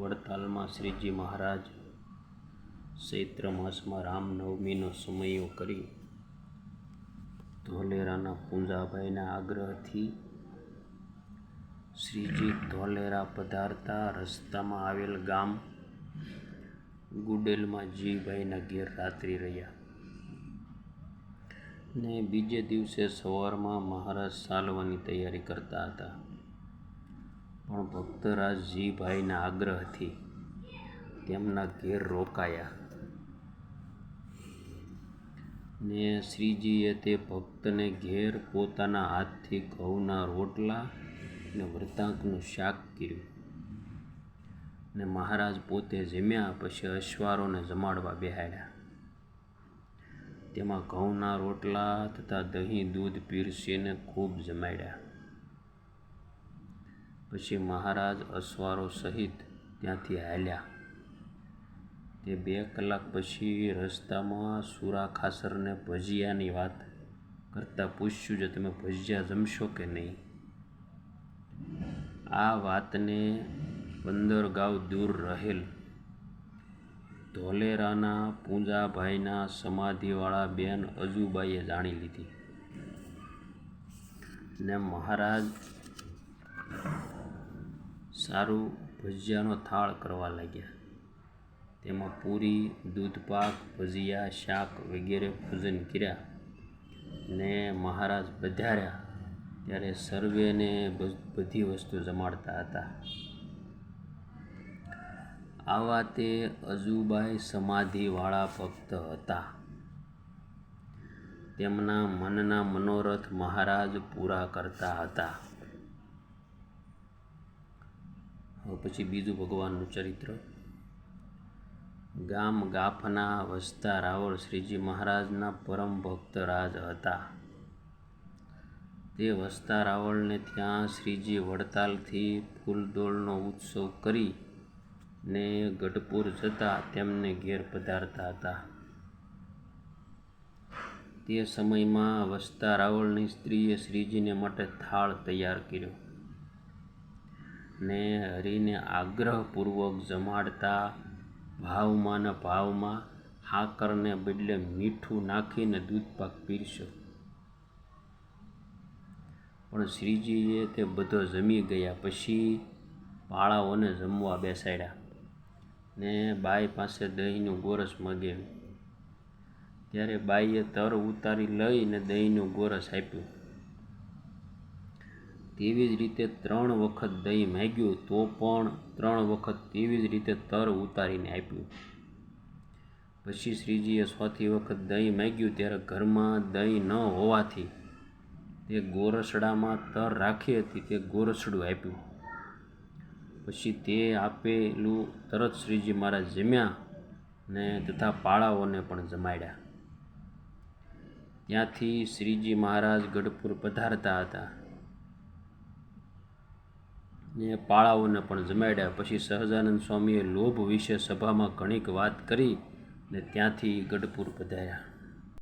વડતાલમાં શ્રીજી મહારાજ ચૈત્ર માસમાં રામનવમીનો સમયો કરી ધોલેરાના પૂંજાભાઈના આગ્રહથી શ્રીજી ધોલેરા પધારતા રસ્તામાં આવેલ ગામ ગુડેલમાં જીભાઈના ઘેર રાત્રિ રહ્યા. ને બીજે દિવસે સવારમાં મહારાજ ચાલવાની તૈયારી કરતા હતા. પણ ભક્તરાજજીભાઈના આગ્રહથી તેમના ઘેર રોકાયા. ને શ્રીજીએ તે ભક્તને ઘેર પોતાના હાથથી ઘઉંના રોટલા ને વૃતાંકનું શાક કર્યું ને મહારાજ પોતે જમ્યા પછી અશ્વારોને જમાડવા બેહાડ્યા. તેમાં ઘઉંના રોટલા તથા દહીં, દૂધ પીરસીને ખૂબ જમાડ્યા. પછી મહારાજ અશ્વારો સહિત ત્યાંથી હાલ્યા. તે બે કલાક પછી રસ્તામાં સુરા ખાસરને ભજીયાની વાત કરતાં પૂછ્યું છે તમે ભજીયા જમશો કે નહીં? આ વાતને પંદર ગાંવ દૂર રહેલ ધોલેરાના પૂંજાભાઈના સમાધિવાળા બેન અજુબાઈએ જાણી લીધી. ને મહારાજ સારું ભજીયાનો થાળ કરવા લાગ્યા. તેમાં પૂરી દૂધપાક ભજીયા, શાક વગેરે ભોજન કર્યા ને મહારાજ પધાર્યા. ત્યારે સર્વેને બધી વસ્તુ જમાડતા હતા. આવા તે અજુબાઈ સમાધિવાળા ભક્ત હતા. તેમના મનના મનોરથ મહારાજ પૂરા કરતા હતા. પછી બીજું ભગવાનનું ચરિત્ર. ગામ ગાફના વસતા રાવળ શ્રીજી મહારાજના પરમ ભક્ત રાજ હતા. તે વસતા રાવળને ત્યાં શ્રીજી વડતાલથી ફૂલદોળનો ઉત્સવ કરી ને ગઢપુર જતા તેમને ઘેર પધારતા હતા. તે સમયમાં વસતા રાવળની સ્ત્રીએ શ્રીજીને માટે થાળ તૈયાર કર્યો. ને હરિને આગ્રહપૂર્વક જમાડતા ભાવમાં ને ભાવમાં હાકરને બદલે મીઠું નાખીને દૂધપાક પીરસ્યો. પણ શ્રીજીએ તે બધો જમી ગયા પછી પાળાઓને જમવા બેસાડ્યા ને બાઈ પાસે દહીંનું ગોરસ મગાવ્યું ત્યારે બાઈએ તર ઉતારી લઈને દહીંનું ગોરસ આપ્યું. તેવી જ રીતે ત્રણ વખત દહીં માગ્યું તો પણ ત્રણ વખત તેવી જ રીતે તર ઉતારીને આપ્યું. પછી શ્રીજીએ ચોથી વખત દહીં માગ્યું ત્યારે ઘરમાં દહીં ન હોવાથી તે ગોરસડામાં તર રાખી હતી તે ગોરસડું આપ્યું. પછી તે આપેલું તરત શ્રીજી મહારાજ જમ્યા ને તથા પાળાઓને પણ જમાડ્યા. ત્યાંથી શ્રીજી મહારાજ ગઢપુર પધારતા હતા. ને પાળાઓને પણ જમાડ્યા. પછી સહજાનંદ સ્વામીએ લોભ વિશે સભામાં ઘણીક વાત કરી ને ત્યાંથી ગઢપુર પધાર્યા.